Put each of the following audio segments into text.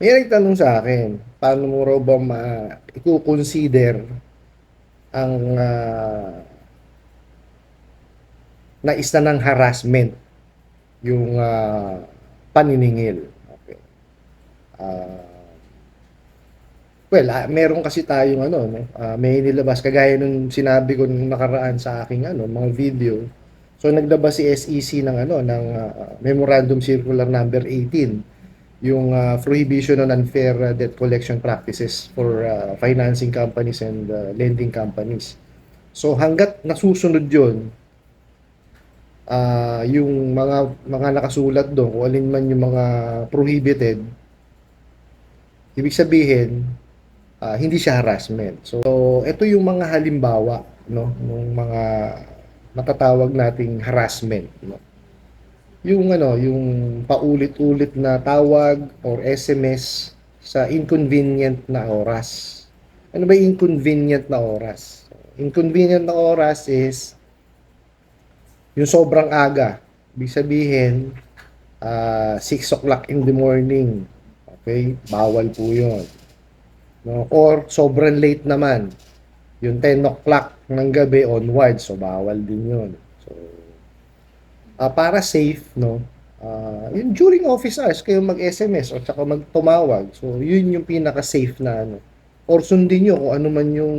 May nagtanong sa akin, paano mo raw ba ma i-consider ang uh, naista ng harassment yung uh, paniningil. Okay. Uh, well, uh, meron kasi tayong ano, no? uh, may nilabas kagaya nung sinabi ko nung nakaraan sa aking ano, mga video. So naglabas si SEC ng ano ng uh, Memorandum Circular number 18 yung uh, prohibition on unfair uh, debt collection practices for uh, financing companies and uh, lending companies. So hanggat nasusunod 'yon, uh, yung mga mga nakasulat doon kung alin man yung mga prohibited, ibig sabihin uh, hindi siya harassment. So, so ito yung mga halimbawa no ng mga matatawag nating harassment no yung ano, yung paulit-ulit na tawag or SMS sa inconvenient na oras. Ano ba inconvenient na oras? Inconvenient na oras is yung sobrang aga. Ibig sabihin, uh, ah, 6 o'clock in the morning. Okay? Bawal po yun. No? Or sobrang late naman. Yung 10 o'clock ng gabi onwards. So, bawal din yun uh, para safe, no, uh, yung during office hours, kayo mag-SMS o tsaka magtumawag. So, yun yung pinaka-safe na ano. Or sundin nyo kung ano man yung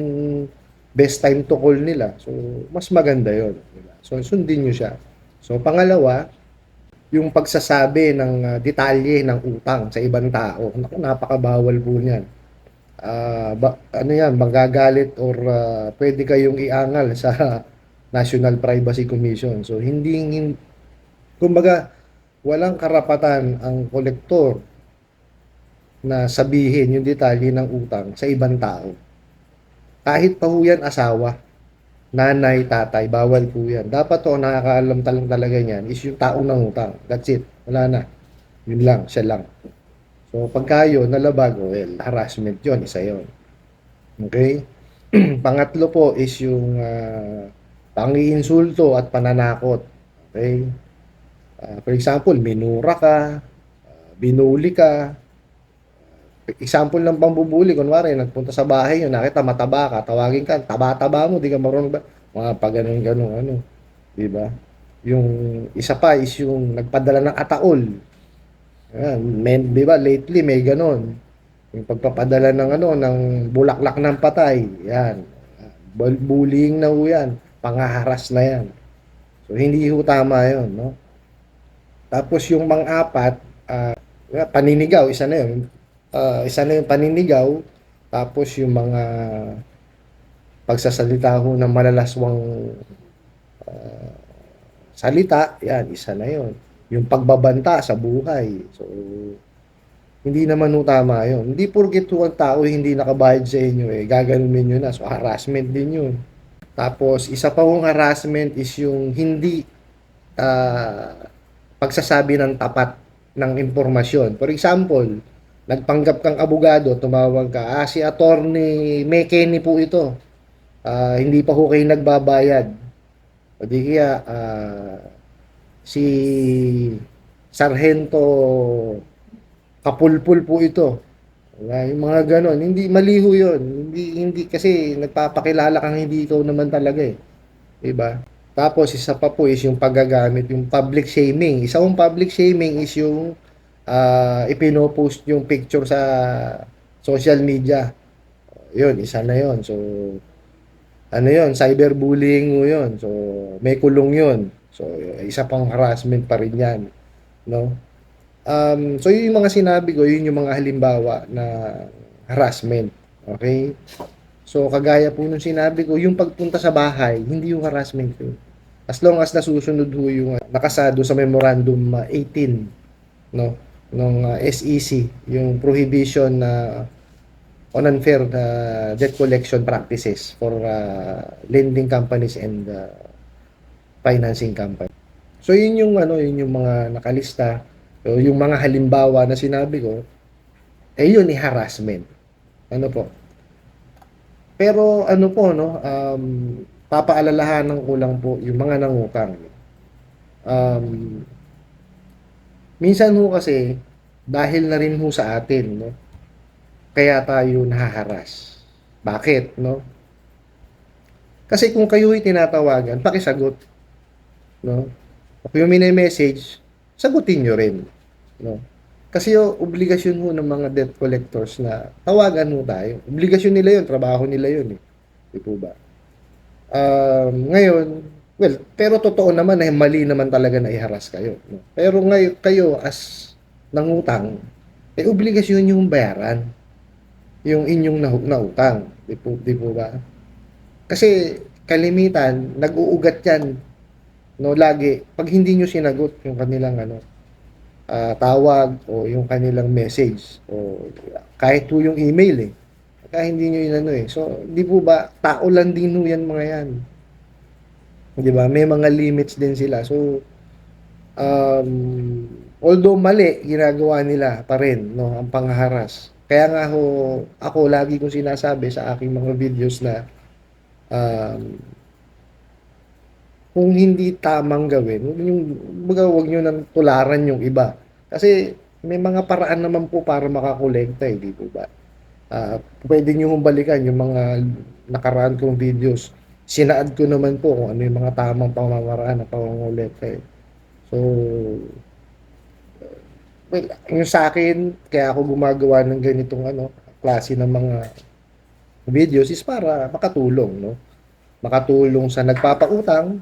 best time to call nila. So, mas maganda yon diba? So, sundin nyo siya. So, pangalawa, yung pagsasabi ng uh, detalye ng utang sa ibang tao. Naku, napakabawal po niyan. Uh, ba, ano yan, magagalit or uh, pwede kayong iangal sa National Privacy Commission. So, hindi, Kumbaga, walang karapatan ang kolektor na sabihin yung detalye ng utang sa ibang tao. Kahit pa ho yan asawa, nanay, tatay, bawal po yan. Dapat to, nakakaalam talang talaga niyan is yung tao ng utang. That's it. Wala na. Yun lang, siya lang. So, pagka yun, nalabag, well, harassment yon isa yon Okay? Pangatlo po is yung uh, pangiinsulto at pananakot. Okay? Uh, for example, minura ka, uh, binuli ka. Example ng pambubuli, kunwari, nagpunta sa bahay yun, nakita mataba ka, tawagin ka, taba-taba mo, di ka marunong ba? Mga pa ganun, ganun, ano. Di ba? Yung isa pa is yung nagpadala ng ataol. Yan, men, di ba, lately may ganun. Yung pagpapadala ng ano, ng bulaklak ng patay. Yan. Bullying na ho yan. Pangaharas na yan. So, hindi ho tama yun, no? Tapos yung mang-apat, uh, paninigaw, isa na yun. Uh, isa na yung paninigaw. Tapos yung mga pagsasalita ho ng malalaswang uh, salita, yan, isa na yun. Yung pagbabanta sa buhay. So, hindi naman tama yun. Hindi porket ang tao hindi nakabayad sa inyo, eh, gaganunin nyo na. So, harassment din yun. Tapos, isa pa hong harassment is yung hindi uh, pagsasabi ng tapat ng impormasyon. For example, nagpanggap kang abogado, tumawag ka, ah, si attorney Mekeni po ito. Uh, hindi pa ho kayo nagbabayad. O di kaya, uh, si Sargento Kapulpul po ito. Wala, yung mga ganon. Hindi, maliho yun. Hindi, hindi, kasi nagpapakilala kang hindi ikaw naman talaga eh. Diba? Tapos isa pa po is yung paggagamit, yung public shaming. Isa pong public shaming is yung uh, ipinopost yung picture sa social media. Yun, isa na yun. So, ano yun, cyberbullying mo yun. So, may kulong yun. So, isa pang harassment pa rin yan. No? Um, so, yun yung mga sinabi ko, yun yung mga halimbawa na harassment. Okay? So, kagaya po nung sinabi ko, yung pagpunta sa bahay, hindi yung harassment yun. As long as nasusunod ho yung uh, nakasado sa memorandum uh, 18 no ng uh, SEC, yung prohibition na uh, on unfair uh, debt collection practices for uh, lending companies and uh, financing companies. So yun yung ano, yun yung mga nakalista, so, yung mga halimbawa na sinabi ko, eh yun ni harassment. Ano po? Pero ano po no, um, papaalalahanan ko lang po yung mga nangutang. Um, minsan ho kasi dahil na rin ho sa atin, no? Kaya tayo nahaharas. Bakit, no? Kasi kung kayo'y tinatawagan, pakisagot, no? Kung yung message, sagutin nyo rin, no? Kasi yung obligasyon ho ng mga debt collectors na tawagan ho tayo. Obligasyon nila yun, trabaho nila yun, eh. Di po ba? Um, ngayon, well, pero totoo naman na mali naman talaga na iharas kayo. No? Pero ngayon, kayo as nangutang, eh obligasyon yung bayaran yung inyong na, nautang. Di po, di po ba? Kasi kalimitan, nag-uugat yan no lagi pag hindi nyo sinagot yung kanilang ano ah, tawag o yung kanilang message. O kahit po yung email eh. Kaya hindi nyo yun ano eh. So di po ba tao lang din ho yan mga yan. Di ba? May mga limits din sila. So um, although mali ginagawa nila pa rin no ang panghaharas. Kaya nga ho ako lagi kong sinasabi sa aking mga videos na um, kung hindi tamang gawin, huwag yung baga niyo nang tularan yung iba. Kasi may mga paraan naman po para makakolekta, eh, po ba? Ah, pwede niyo hong balikan yung mga nakaraan kong videos. Sinaad ko naman po kung ano yung mga tamang pamamaraan ng pangongolekta. Eh. So, well, yung sa akin, kaya ako gumagawa ng ganitong ano, klase ng mga videos is para makatulong, no? Makatulong sa nagpapautang,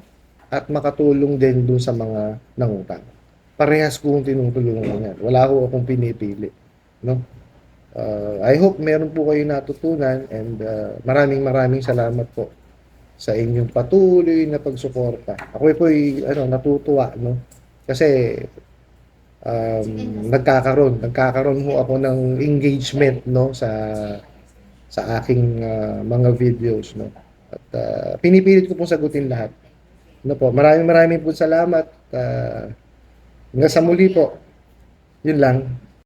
at makatulong din dun sa mga nangutang. Parehas kong tinutulungan yan. Wala ko akong pinipili. No? Uh, I hope meron po kayo natutunan and uh, maraming maraming salamat po sa inyong patuloy na pagsuporta. Ako po ay ano, natutuwa no? kasi um, nagkakaroon, nagkakaroon ho ako ng engagement no sa sa aking uh, mga videos no. At uh, pinipilit ko pong sagutin lahat. Ano po, maraming maraming po salamat. Uh, hanggang sa muli po. Yun lang.